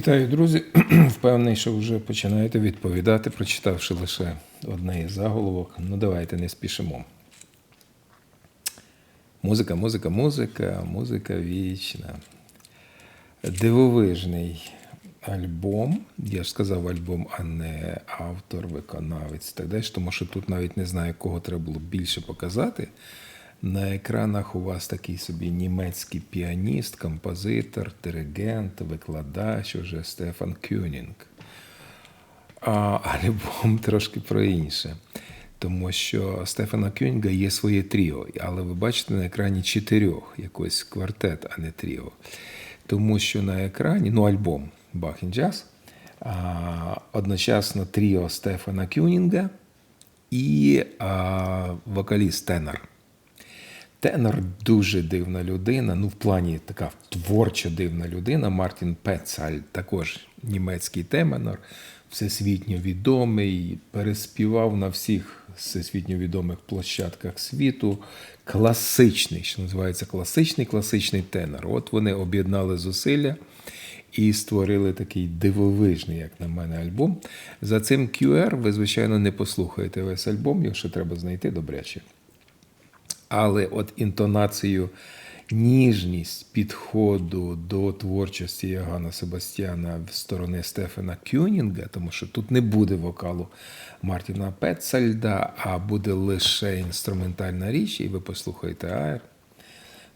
Вітаю, друзі. Впевнений, що вже починаєте відповідати, прочитавши лише одне із заголовок. Ну, давайте не спішимо. Музика, музика, музика, музика вічна. Дивовижний альбом. Я ж сказав альбом, а не автор, виконавець. і Так далі, тому що тут навіть не знаю, кого треба було більше показати. На екранах у вас такий собі німецький піаніст, композитор, диригент, викладач уже Стефан Кюнінг. А альбом трошки про інше. Тому що Стефана Кюнінга є своє тріо, але ви бачите на екрані чотирьох, якийсь квартет, а не тріо. Тому що на екрані, ну, альбом Бах Джаз, одночасно тріо Стефана Кюнінга і а, вокаліст Тенор. Тенор дуже дивна людина. Ну, в плані така творчо дивна людина. Мартін Пецаль, також німецький тенор, всесвітньо відомий, переспівав на всіх всесвітньо відомих площадках світу. Класичний, що називається класичний класичний тенор. От вони об'єднали зусилля і створили такий дивовижний, як на мене, альбом. За цим QR ви, звичайно, не послухаєте весь альбом, його ще треба знайти добряче. Але от інтонацію, ніжність підходу до творчості Йоганна Себастьяна в сторони Стефана Кюнінга, тому що тут не буде вокалу Мартіна Петцальда, а буде лише інструментальна річ, і ви послухаєте Аер.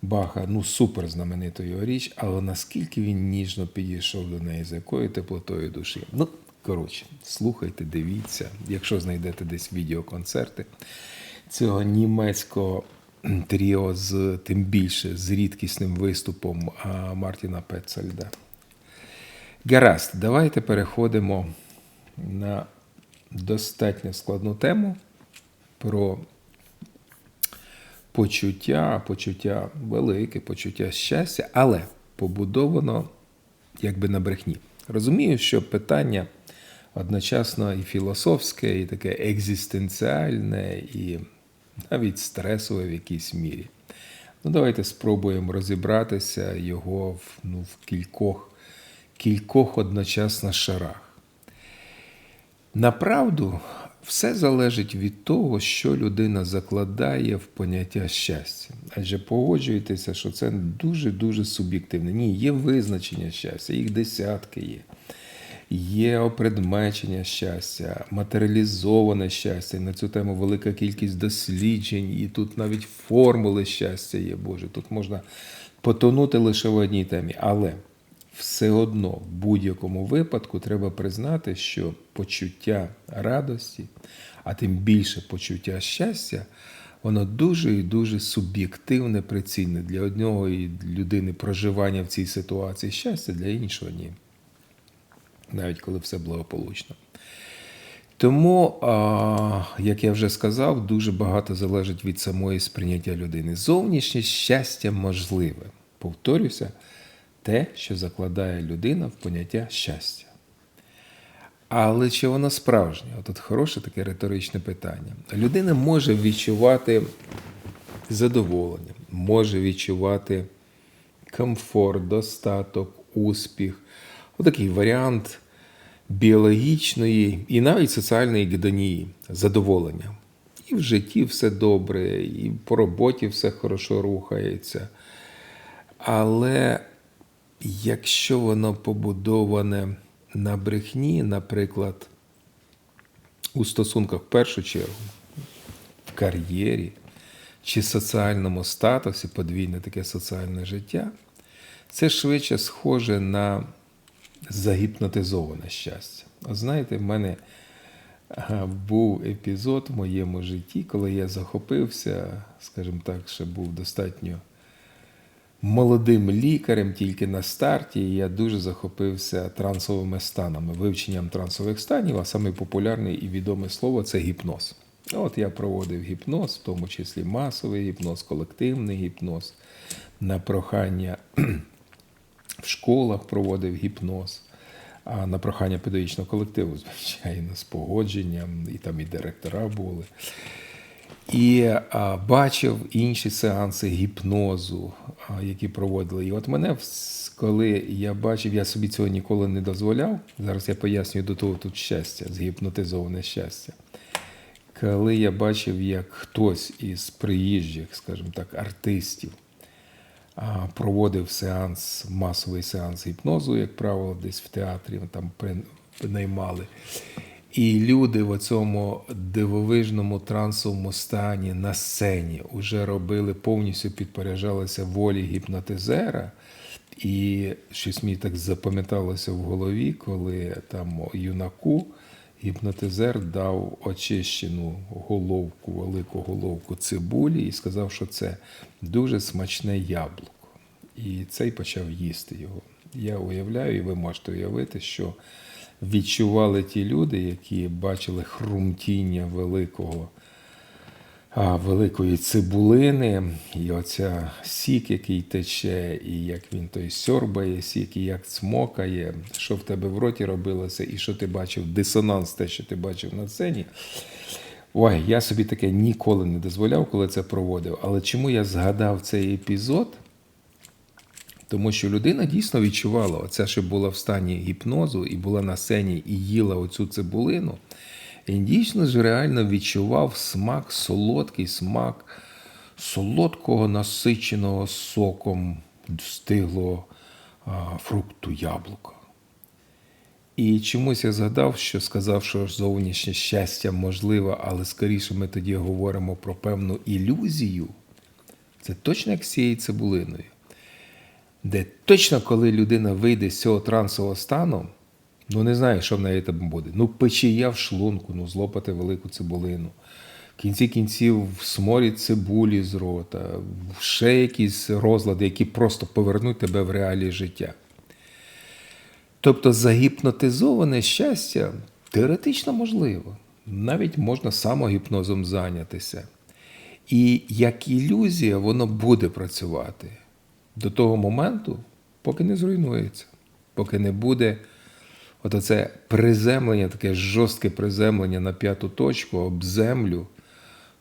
Баха, ну супер знаменита його річ, але наскільки він ніжно підійшов до неї, з якою теплотою душі. Ну, коротше, слухайте, дивіться, якщо знайдете десь відеоконцерти цього німецького тріо з тим більше з рідкісним виступом Мартіна Петцальда. Гаразд, давайте переходимо на достатньо складну тему про почуття, почуття велике, почуття щастя, але побудовано якби на брехні. Розумію, що питання одночасно і філософське, і таке екзистенціальне, і навіть стресове в якійсь мірі. Ну, давайте спробуємо розібратися його в, ну, в кількох, кількох одночасно шарах. Направду, все залежить від того, що людина закладає в поняття щастя. Адже погоджуєтеся, що це дуже-дуже суб'єктивне. Ні, є визначення щастя, їх десятки є. Є опредмечення щастя, матеріалізоване щастя. На цю тему велика кількість досліджень, і тут навіть формули щастя є, Боже. Тут можна потонути лише в одній темі. Але все одно в будь-якому випадку треба признати, що почуття радості, а тим більше почуття щастя, воно дуже і дуже суб'єктивне, прицільне для одного і людини проживання в цій ситуації щастя, для іншого ні. Навіть коли все благополучно. Тому, як я вже сказав, дуже багато залежить від самої сприйняття людини. Зовнішнє щастя можливе. Повторюся, те, що закладає людина в поняття щастя. Але чи воно справжнє? От хороше таке риторичне питання. Людина може відчувати задоволення, може відчувати комфорт, достаток, успіх. Отакий варіант біологічної і навіть соціальної гедонії, задоволення. І в житті все добре, і по роботі все хорошо рухається. Але якщо воно побудоване на брехні, наприклад, у стосунках в першу чергу, в кар'єрі, чи соціальному статусі, подвійне таке соціальне життя, це швидше схоже на загіпнотизоване щастя. От знаєте, в мене був епізод в моєму житті, коли я захопився, скажімо так, ще був достатньо молодим лікарем тільки на старті. І я дуже захопився трансовими станами, вивченням трансових станів, а саме популярне і відоме слово це гіпноз. От я проводив гіпноз, в тому числі масовий гіпноз, колективний гіпноз, на прохання в школах проводив гіпноз, а на прохання педагогічного колективу, звичайно, з погодженням, і там і директора були. І а, бачив інші сеанси гіпнозу, а, які проводили. І от мене, коли я бачив, я собі цього ніколи не дозволяв. Зараз я пояснюю до того тут щастя, згіпнотизоване щастя. Коли я бачив, як хтось із приїжджих, скажімо так, артистів проводив сеанс, масовий сеанс гіпнозу, як правило, десь в театрі там при- наймали. І люди в цьому дивовижному трансовому стані на сцені вже робили, повністю підпоряджалися волі гіпнотизера. І щось мені так запам'яталося в голові, коли там юнаку гіпнотизер дав очищену головку, велику головку цибулі і сказав, що це дуже смачне яблуко. І цей почав їсти його. Я уявляю, і ви можете уявити, що відчували ті люди, які бачили хрумтіння великого, великої цибулини, і оця сік, який тече, і як він той сьорбає сік, і як цмокає, що в тебе в роті робилося, і що ти бачив, дисонанс, те, що ти бачив на сцені. Ой, я собі таке ніколи не дозволяв, коли це проводив. Але чому я згадав цей епізод? Тому що людина дійсно відчувала, оце, що була в стані гіпнозу і була на сцені і їла оцю цибулину. Він дійсно ж реально відчував смак, солодкий смак солодкого насиченого соком стиглого фрукту яблука. І чомусь я згадав, що сказав, що зовнішнє щастя можливе, але скоріше ми тоді говоримо про певну ілюзію. Це точно як з цією цибулиною де точно, коли людина вийде з цього трансового стану, ну не знаю, що в неї там буде. Ну, печія в шлунку, ну, злопати велику цибулину. В кінці кінців сморід цибулі з рота, ще якісь розлади, які просто повернуть тебе в реалії життя. Тобто загіпнотизоване щастя теоретично можливо. Навіть можна самогіпнозом зайнятися. І як ілюзія, воно буде працювати до того моменту, поки не зруйнується, поки не буде от оце приземлення, таке жорстке приземлення на п'яту точку об землю,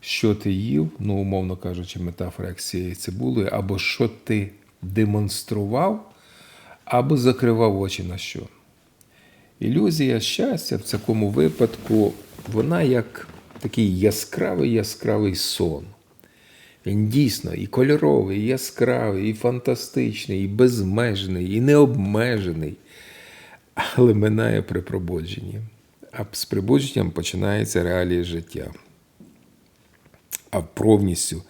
що ти їв, ну, умовно кажучи, метафора як з цією або що ти демонстрував, або закривав очі на що. Ілюзія щастя в такому випадку, вона як такий яскравий яскравий сон. Він дійсно і кольоровий, і яскравий, і фантастичний, і безмежний, і необмежений, але минає при пробудженні. А з прибудженням починається реалії життя. А повністю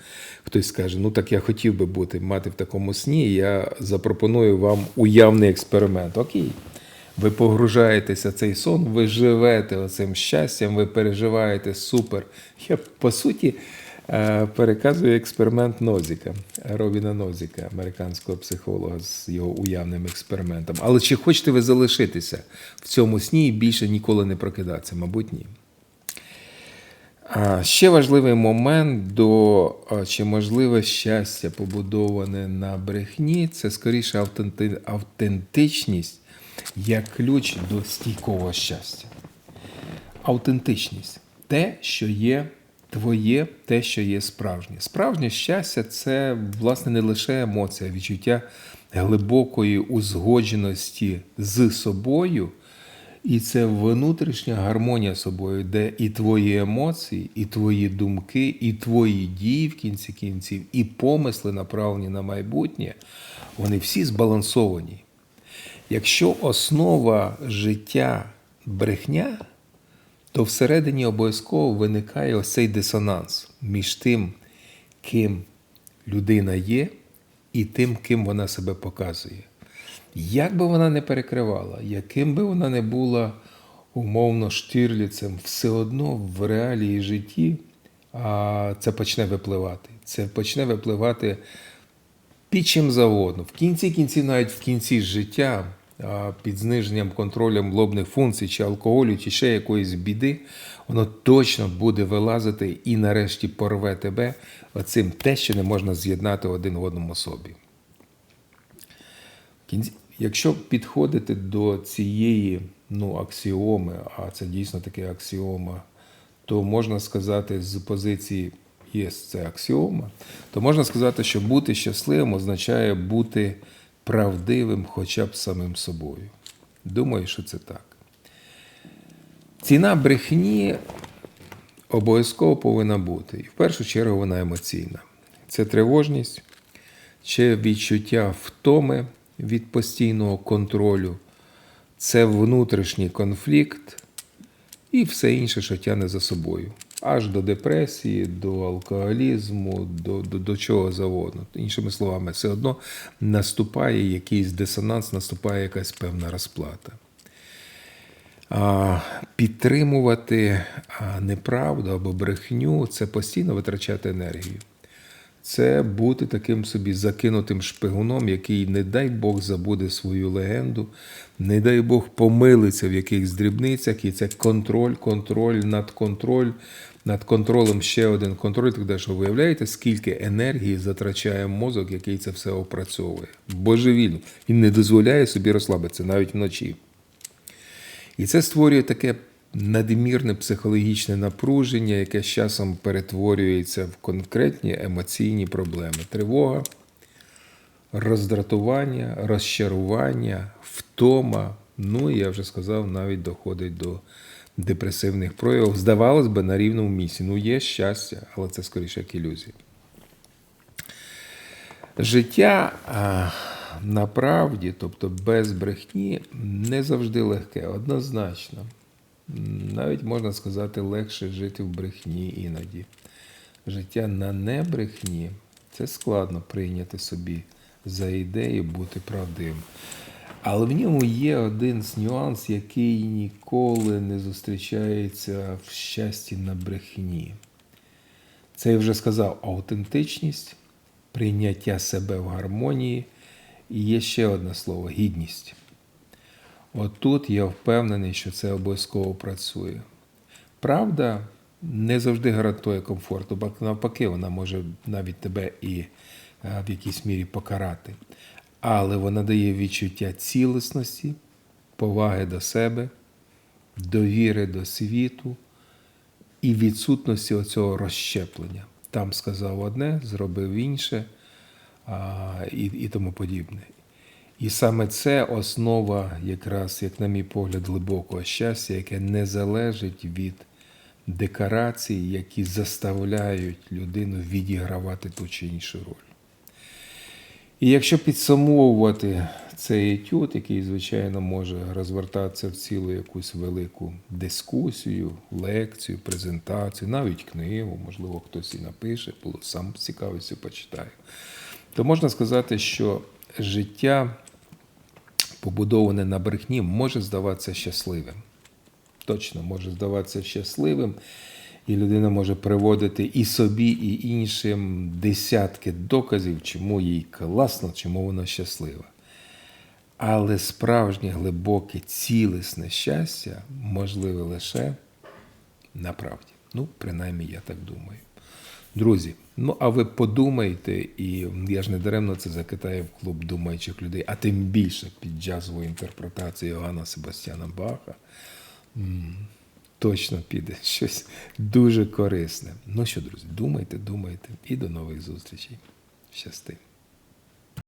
хтось скаже: ну так я хотів би бути, мати в такому сні, я запропоную вам уявний експеримент. Окей. Ви погружаєтеся в цей сон, ви живете оцим щастям, ви переживаєте супер. Я, по суті, е, переказую експеримент Нозіка, Робіна Нозіка, американського психолога з його уявним експериментом. Але чи хочете ви залишитися в цьому сні і більше ніколи не прокидатися? Мабуть, ні. Ще важливий момент до чи можливе щастя побудоване на брехні, це скоріше автенти- автентичність як ключ до стійкого щастя. Автентичність те, що є твоє, те, що є справжнє. Справжнє щастя це, власне, не лише емоція, а відчуття глибокої узгодженості з собою. І це внутрішня гармонія з собою, де і твої емоції, і твої думки, і твої дії в кінці кінців, і помисли, направлені на майбутнє, вони всі збалансовані. Якщо основа життя брехня, то всередині обов'язково виникає ось цей дисонанс між тим, ким людина є, і тим, ким вона себе показує. Як би вона не перекривала, яким би вона не була умовно штирліцем, все одно в реалії житті а, це почне випливати. Це почне випливати під чим завгодно. В кінці кінців, навіть в кінці життя, під зниженням контролем лобних функцій, чи алкоголю, чи ще якоїсь біди, воно точно буде вилазити і нарешті порве тебе оцим те, що не можна з'єднати один в одному собі. Якщо підходити до цієї ну, аксіоми, а це дійсно таке аксіома, то можна сказати з позиції є це аксіома, то можна сказати, що бути щасливим означає бути правдивим хоча б самим собою. Думаю, що це так. Ціна брехні обов'язково повинна бути. І в першу чергу вона емоційна. Це тривожність, чи відчуття втоми від постійного контролю, це внутрішній конфлікт і все інше, що тягне за собою. Аж до депресії, до алкоголізму, до, до, до чого завгодно. Іншими словами, все одно наступає якийсь дисонанс, наступає якась певна розплата. Підтримувати неправду або брехню це постійно витрачати енергію. Це бути таким собі закинутим шпигуном, який, не дай Бог, забуде свою легенду, не дай Бог помилиться в якихось дрібницях, і це контроль, контроль, надконтроль, над контролем ще один контроль. Так далі. Що виявляєте, скільки енергії затрачає мозок, який це все опрацьовує? Божевільно. Він не дозволяє собі розслабитися навіть вночі. І це створює таке надмірне психологічне напруження, яке з часом перетворюється в конкретні емоційні проблеми. Тривога, роздратування, розчарування, втома. Ну, я вже сказав, навіть доходить до депресивних проявів. Здавалось би, на рівному місці. Ну, є щастя, але це скоріше як ілюзія. Життя на правді, тобто без брехні, не завжди легке, однозначно. Навіть можна сказати, легше жити в брехні іноді. Життя на небрехні це складно прийняти собі за ідею бути правдивим. Але в ньому є один нюанс, який ніколи не зустрічається в щасті на брехні. Це я вже сказав аутентичність, прийняття себе в гармонії. І є ще одне слово гідність. Отут я впевнений, що це обов'язково працює. Правда не завжди гарантує комфорту, бо навпаки, вона може навіть тебе і е, в якійсь мірі покарати. Але вона дає відчуття цілісності, поваги до себе, довіри до світу і відсутності оцього розщеплення. Там сказав одне, зробив інше а, і, і тому подібне. І саме це основа, якраз, як на мій погляд, глибокого щастя, яке не залежить від декорацій, які заставляють людину відігравати ту чи іншу роль. І якщо підсумовувати цей етюд, який, звичайно, може розвертатися в цілу якусь велику дискусію, лекцію, презентацію, навіть книгу, можливо, хтось і напише, було сам з цікавістю почитаю, то можна сказати, що життя, побудоване на брехні, може здаватися щасливим. Точно може здаватися щасливим, і людина може приводити і собі, і іншим десятки доказів, чому їй класно, чому вона щаслива. Але справжнє глибоке, цілісне щастя можливе лише на правді. Ну, принаймні, я так думаю. Друзі, ну а ви подумайте, і я ж не даремно це закитаю в клуб думаючих людей, а тим більше під джазову інтерпретацію Йоганна Себастьяна Баха. Точно піде щось дуже корисне. Ну що, друзі, думайте, думайте і до нових зустрічей. Щасти.